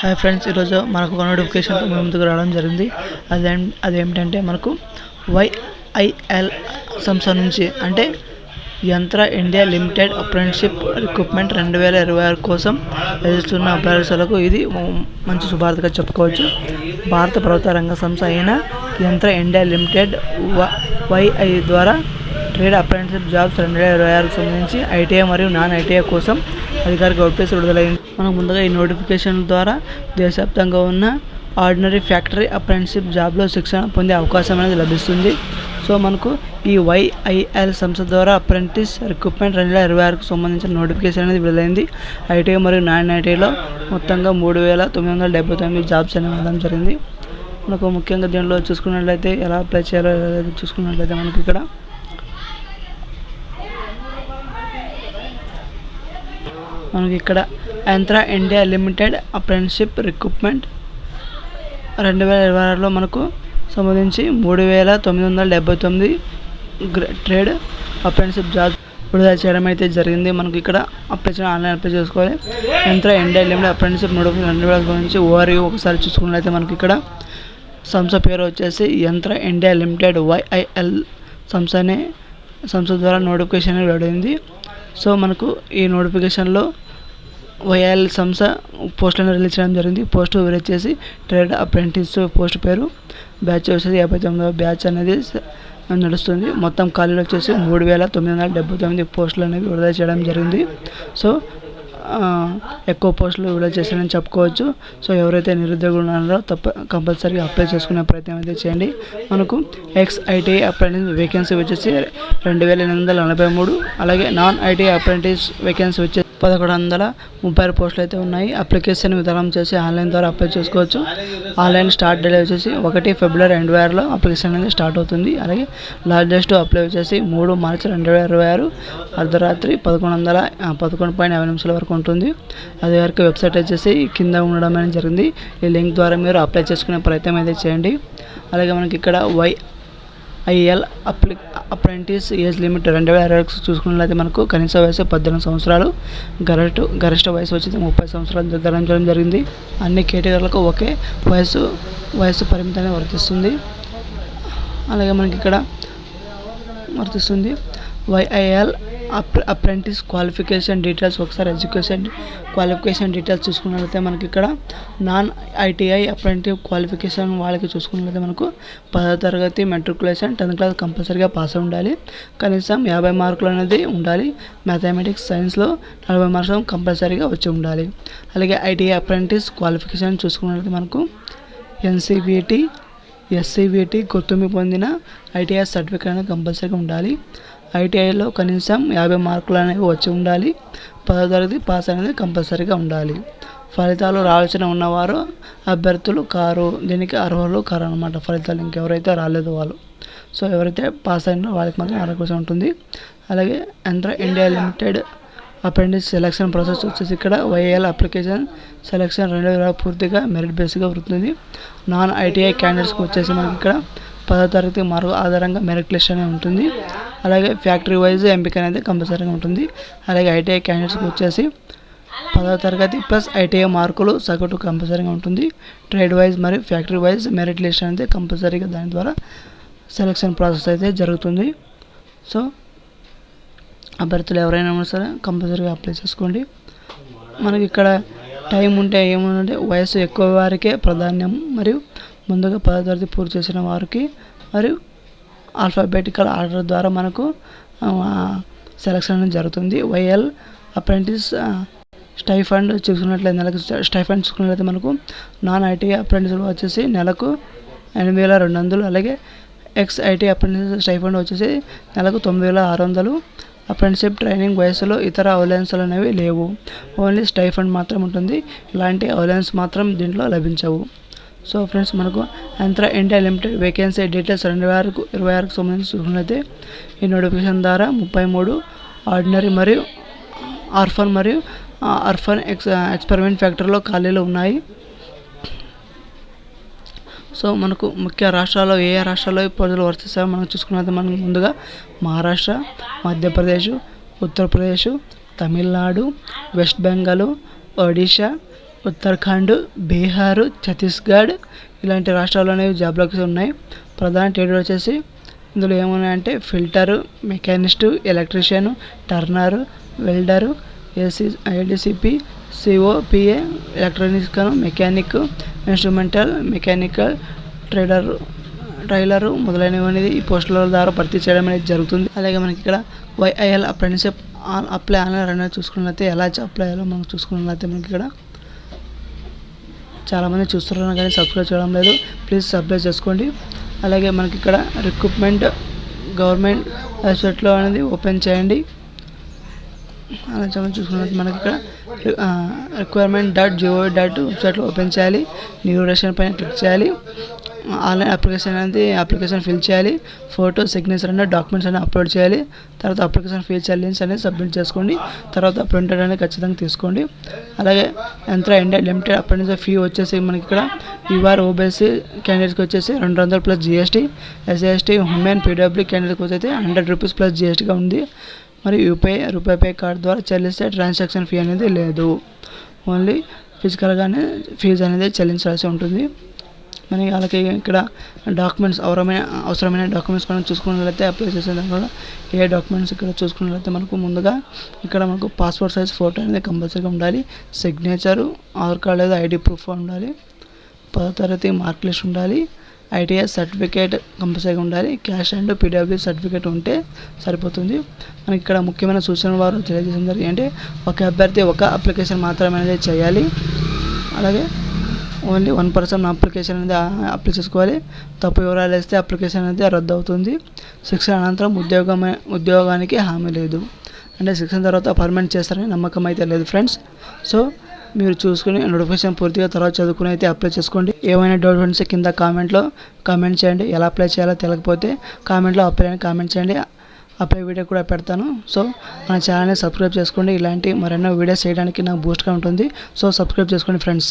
Hi friends ఈరోజు మనకు ఒక నోటిఫికేషన్ మీ ముందుకు రావడం జరిగింది. అదేం అదేమిటంటే మనకు వైఐఎల్ సంస్థ నుంచి అంటే యంత్ర ఇండియా లిమిటెడ్ అప్రెంటిషిప్ రిక్రూట్మెంట్ రెండు వేల ఇరవై ఆరు కోసం ఎదురుస్తున్న అభ్యర్థులకు ఇది మంచి శుభార్తగా చెప్పుకోవచ్చు. భారత ప్రభుత్వ రంగ సంస్థ అయిన యంత్ర ఇండియా లిమిటెడ్ వైఐ ద్వారా ట్రేడ్ అప్రెంటిషిప్ జాబ్స్ రెండు వేల ఇరవై ఆరుకు సంబంధించి ఐటీఐ మరియు నాన్ ఐటీఐ కోసం అధికారిక నోటీస్ విడుదలైంది. మనకు ముందుగా ఈ నోటిఫికేషన్ ద్వారా దేశవ్యాప్తంగా ఉన్న ఆర్డినరీ ఫ్యాక్టరీ అప్రెంటిషిప్ జాబ్లో శిక్షణ పొందే అవకాశం అనేది లభిస్తుంది. సో మనకు ఈ వైఐఎల్ సంస్థ ద్వారా అప్రెంటిస్ రిక్రూట్మెంట్ రెండు వేల ఇరవై ఆరుకు సంబంధించిన నోటిఫికేషన్ అనేది విడుదలైంది. ఐటీఐ మరియు నాన్ ఐటీఐలో మొత్తంగా మూడు వేల తొమ్మిది వందల డెబ్బై తొమ్మిది జాబ్స్ అనేవి ఉండడం జరిగింది. మనకు ముఖ్యంగా దీనిలో చూసుకున్నట్లయితే ఎలా అప్లై చేయాలో చూసుకున్నట్లయితే మనకి ఇక్కడ మనకి ఇక్కడ యంత్ర ఇండియా లిమిటెడ్ అప్రెంటిషిప్ రిక్రూట్మెంట్ రెండు వేల ఇరవై ఆరులో మనకు సంబంధించి మూడు వేల తొమ్మిది వందల డెబ్బై తొమ్మిది ట్రేడ్ అప్రెంటిషిప్ జాబ్ విడుదల చేయడం అయితే జరిగింది. మనకి ఇక్కడ అప్లై చేయడం ఆన్లైన్ అప్లై చేసుకోవాలి. యంత్ర ఇండియా లిమిటెడ్ అప్రెంటిషిప్ మూడు రెండు వేల గురించి ఓఆర్యూ ఒకసారి చూసుకున్నట్లయితే మనకి ఇక్కడ సంస్థ పేరు వచ్చేసి యంత్ర ఇండియా లిమిటెడ్ వైఐఎల్ సంస్థనే సంస్థ ద్వారా నోటిఫికేషన్ విడుదలైంది సో మనకు ఈ నోటిఫికేషన్లో వైఎల్ సంస్థ పోస్టులను రిలీజ్ చేయడం జరిగింది. పోస్ట్ రిలీజ్ చేసి ట్రేడ్ అప్రెంటిస్ పోస్ట్ పేరు బ్యాచ్ వచ్చేసి యాభై తొమ్మిదవ బ్యాచ్ అనేది నడుస్తుంది. మొత్తం ఖాళీలు వచ్చేసి మూడు వేల తొమ్మిది వందల డెబ్బై తొమ్మిది పోస్టులు అనేవి విడుదల చేయడం జరిగింది. సో ఎక్కువ పోస్టులు విడుదల చేశారని చెప్పుకోవచ్చు. సో ఎవరైతే నిరుద్యోగులు ఉన్నారో తప్ప కంపల్సరీగా అప్లై చేసుకునే ప్రయత్నం అయితే చేయండి. మనకు ఎక్స్ ఐటీఐ అప్రెంటిస్ వేకెన్సీ వచ్చేసి రెండు వేల ఎనిమిది వందల నలభై మూడు అలాగే నాన్ ఐటీఐ అప్రెంటిస్ వేకెన్సీ వచ్చేసి పదకొండు వందల ముప్పై ఆరు పోస్టులు అయితే ఉన్నాయి. అప్లికేషన్ విధానం చేసి ఆన్లైన్ ద్వారా అప్లై చేసుకోవచ్చు. ఆన్లైన్ స్టార్ట్ డేట్ వచ్చేసి ఒకటి ఫిబ్రవరి రెండు వేల అప్లికేషన్ అనేది స్టార్ట్ అవుతుంది. అలాగే లార్జెస్ట్ అప్లై వచ్చేసి మూడు మార్చి రెండు వేల ఇరవై ఆరు అర్ధరాత్రి పదకొండు వందల పదకొండు పాయింట్ యాభై నిమిషాల వరకు ఉంటుంది. అది వరకు వెబ్సైట్ వచ్చేసి కింద ఉండడం అనేది జరిగింది. ఈ లింక్ ద్వారా మీరు అప్లై చేసుకునే ప్రయత్నం అయితే చేయండి. అలాగే మనకి ఇక్కడ వై ఐఎల్ అప్లి అప్రెంటిస్ ఏజ్ లిమిట్ రెండు వేల ఇరవై చూసుకున్నట్లయితే మనకు కనీస వయసు పద్దెనిమిది సంవత్సరాలు గరిష్ట గరిష్ట వయసు వచ్చి ముప్పై సంవత్సరాలు నిర్ధారించడం జరిగింది. అన్ని కేటగిరీలకు ఒకే వయసు వయసు పరిమితి వర్తిస్తుంది. అలాగే మనకి ఇక్కడ వర్తిస్తుంది. వైఐఎల్ అప్ అప్రెంటిస్ క్వాలిఫికేషన్ డీటెయిల్స్ ఒకసారి ఎడ్యుకేషన్ క్వాలిఫికేషన్ డీటెయిల్స్ చూసుకున్నట్లయితే మనకి ఇక్కడ నాన్ ఐటీఐ అప్రెంటిస్ క్వాలిఫికేషన్ వాళ్ళకి చూసుకున్నట్లయితే మనకు పదో తరగతి మెట్రికులేషన్ టెన్త్ క్లాస్ కంపల్సరీగా పాస్ ఉండాలి. కనీసం యాభై మార్కులు అనేది ఉండాలి. మ్యాథమెటిక్స్ సైన్స్లో నలభై మార్కులు కంపల్సరీగా వచ్చి ఉండాలి. అలాగే ఐటీఐ అప్రెంటిస్ క్వాలిఫికేషన్ చూసుకున్నట్లయితే మనకు ఎన్సీబీటీ ఎస్సీబీటీ గుర్తింపు పొందిన ఐటీఐ సర్టిఫికేట్ అనేది కంపల్సరీగా ఉండాలి. ఐటీఐలో కనీసం యాభై మార్కులు అనేవి వచ్చి ఉండాలి. పదో తరగతి పాస్ అనేది కంపల్సరీగా ఉండాలి. ఫలితాలు రావాల్సిన ఉన్నవారు అభ్యర్థులు కారు దీనికి అర్హులు కారు అనమాట ఫలితాలు ఇంకెవరైతే రాలేదు వాళ్ళు. సో ఎవరైతే పాస్ అయినారో వాళ్ళకి మాత్రం అర్హత ఉంటుంది. అలాగే Yantra India limited apprentice selection process వచ్చేసి ఇక్కడ వైఏఎల్ అప్లికేషన్ సెలక్షన్ రెండు వేల పూర్తిగా మెరిట్ బేస్గా ఉంటుంది నాన్ ఐటీఐ క్యాండిడేట్స్కి వచ్చేసి మనకి ఇక్కడ పదో తరగతి మార్కు ఆధారంగా మెరిట్ లిస్ట్ అనేది ఉంటుంది. అలాగే ఫ్యాక్టరీ వైజ్ ఎంపిక అనేది కంపల్సరీగా ఉంటుంది. అలాగే ఐటీఐ క్యాండిడేట్స్కి వచ్చేసి పదవ తరగతి ప్లస్ ఐటీఐ మార్కులు సగటు కంపల్సరీగా ఉంటుంది. ట్రేడ్ వైజ్ మరియు ఫ్యాక్టరీ వైజ్ మెరిట్ లిస్ట్ అనేది కంపల్సరీగా దాని ద్వారా సెలక్షన్ ప్రాసెస్ అయితే జరుగుతుంది. సో అభ్యర్థులు ఎవరైనా సరే కంపల్సరీగా అప్లై చేసుకోండి. మనకి ఇక్కడ టైం ఉంటే ఏముందంటే వయసు ఎక్కువ వారికే ప్రాధాన్యం మరియు ముందుగా పదో తరగతి పూర్తి చేసిన వారికి మరియు ఆల్ఫాబెటికల్ ఆర్డర్ ద్వారా మనకు సెలక్షన్ అనేది జరుగుతుంది. వైఎల్ అప్రెంటిస్ స్టైఫండ్ చూసుకున్నట్లయితే నెలకు స్టైఫండ్ చూసుకున్నట్లయితే మనకు నాన్ ఐటీ అప్రెంటిస్ వచ్చేసి నెలకు ఎనిమిది వేల రెండు వందలు అలాగే ఎక్స్ ఐటీ అప్రెంటిస్ స్టైఫండ్ వచ్చేసి నెలకు తొమ్మిది వేల ఆరు వందలు. అప్రెంటిషిప్ ట్రైనింగ్ వయసులో ఇతర అవలెన్స్లు అనేవి లేవు. ఓన్లీ స్టైఫండ్ మాత్రం ఉంటుంది. ఇలాంటి అవలయన్స్ మాత్రం దీంట్లో లభించవు. సో ఫ్రెండ్స్ మనకు యంత్ర ఇండియా లిమిటెడ్ వేకెన్సీ డీటెయిల్స్ రెండు వేల ఇరవై ఆరుకు సంబంధించి చూసుకున్నట్లయితే ఈ నోటిఫికేషన్ ద్వారా ముప్పై మూడు ఆర్డినరీ మరియు ఆర్ఫన్ మరియు అర్ఫన్ ఎక్స్ ఎక్స్పెరిమెంట్ ఫ్యాక్టరీలో ఖాళీలు ఉన్నాయి. సో మనకు ముఖ్య రాష్ట్రాల్లో ఏ ఏ రాష్ట్రాల్లో ప్రజలు వర్తిస్తారో మనం చూసుకున్నది మనం ముందుగా మహారాష్ట్ర మధ్యప్రదేశ్ ఉత్తరప్రదేశ్ తమిళనాడు వెస్ట్ బెంగాల్ ఒడిషా ఉత్తరాఖండ్ బీహార్ ఛత్తీస్గఢ్ ఇలాంటి రాష్ట్రాలు అనేవి జాబ్లోకి ఉన్నాయి ప్రధాన ట్రేడ్ వచ్చేసి ఇందులో ఏమున్నాయంటే fitter machinist electrician turner welder AC IDCP COPA electronics mechanic instrumental mechanical trader tailor మొదలైనవి అనేది ఈ పోస్టుల ద్వారా భర్తీ చేయడం అనేది జరుగుతుంది. అలాగే మనకి ఇక్కడ వైఐఎల్ అప్రెంటిషిప్ అప్లై ఆన్లైన్ అనేది చూసుకున్నట్లయితే ఎలా అప్లై అయ్యాలో మనం చూసుకున్నట్లయితే మనకి ఇక్కడ చాలామంది చూస్తున్నారు కానీ సబ్స్క్రైబ్ చేయడం లేదు. ప్లీజ్ సబ్స్క్రైబ్ చేసుకోండి. అలాగే మనకి ఇక్కడ రిక్రూట్మెంట్ గవర్నమెంట్ వెబ్సైట్లో అనేది ఓపెన్ చేయండి. అలా చూసుకున్నట్టు మనకి ఇక్కడ రిక్వైర్మెంట్ డాట్ జిఓ డాట్ వెబ్సైట్లో ఓపెన్ చేయాలి. న్యూరేషన్ పైన క్లిక్ చేయాలి. ఆన్లైన్ అప్లికేషన్ అనేది అప్లికేషన్ ఫిల్ చేయాలి. ఫోటో సిగ్నేచర్ అనేది డాక్యుమెంట్స్ అనేది అప్లోడ్ చేయాలి. తర్వాత అప్లికేషన్ ఫీజ్ ఛాలెంజ్ అనేది సబ్మిట్ చేసుకోండి. తర్వాత ప్రింటర్ అనేది ఖచ్చితంగా తీసుకోండి. అలాగే Yantra India limited apprentice fee వచ్చేసి మనకి ఇక్కడ యూఆర్ ఓబీసీ క్యాండిడేట్స్కి వచ్చేసి రెండు వందలు plus GST SST women PW క్యాండిడేట్కి వచ్చేసి హండ్రెడ్ రూపీస్ ప్లస్ జిఎస్టీగా ఉంది. మరి యూపీఐ రూపాయి పే కార్డ్ ద్వారా చెల్లిస్తే ట్రాన్సాక్షన్ ఫీ అనేది లేదు. ఓన్లీ ఫిజికల్గానే ఫీజు అనేది చెల్లించాల్సి ఉంటుంది. కానీ వాళ్ళకి ఇక్కడ డాక్యుమెంట్స్ అవసరమైన అవసరమైన డాక్యుమెంట్స్ మనం చూసుకున్నట్లయితే అప్లై చేసే దాంట్లో ఏ డాక్యుమెంట్స్ ఇక్కడ చూసుకున్నట్లయితే మనకు ముందుగా ఇక్కడ మనకు పాస్పోర్ట్ సైజ్ ఫోటో అనేది కంపల్సరీగా ఉండాలి. సిగ్నేచరు ఆధార్ కార్డ్ లేదా ఐడి ప్రూఫ్ ఉండాలి. పదో తరగతి మార్క్ లిస్ట్ ఉండాలి. ఐటీఐ సర్టిఫికేట్ కంపల్సరీగా ఉండాలి. క్యాష్ అండ్ పీడబ్ల్యూ సర్టిఫికేట్ ఉంటే సరిపోతుంది. మనకి ఇక్కడ ముఖ్యమైన సూచనలు వారు తెలియజేసిన జరిగింది. అంటే ఒక అభ్యర్థి ఒక అప్లికేషన్ మాత్రమే అనేది చేయాలి. అలాగే ఓన్లీ వన్ పర్సన్ అప్లికేషన్ అనేది అప్లై చేసుకోవాలి. తప్పు వివరాలు వేస్తే అప్లికేషన్ అనేది రద్దు అవుతుంది శిక్షణ అనంతరం ఉద్యోగం ఉద్యోగానికి హామీ లేదు. అంటే శిక్షణ తర్వాత పర్మనెంట్ చేస్తారని నమ్మకం అయితే లేదు ఫ్రెండ్స్. సో మీరు చూసుకుని నోటిఫికేషన్ పూర్తిగా తర్వాత చదువుకుని అయితే అప్లై చేసుకోండి. ఏమైనా డౌట్ ఉంటే కింద కామెంట్లో కామెంట్ చేయండి. ఎలా అప్లై చేయాలో తెలియకపోతే కామెంట్లో అప్లై అని కామెంట్ చేయండి. అప్లై వీడియో కూడా పెడతాను. సో మన ఛానల్ని సబ్స్క్రైబ్ చేసుకోండి. ఇలాంటి మరెన్నో వీడియోస్ చేయడానికి నాకు బూస్ట్గా ఉంటుంది. సో సబ్స్క్రైబ్ చేసుకోండి ఫ్రెండ్స్.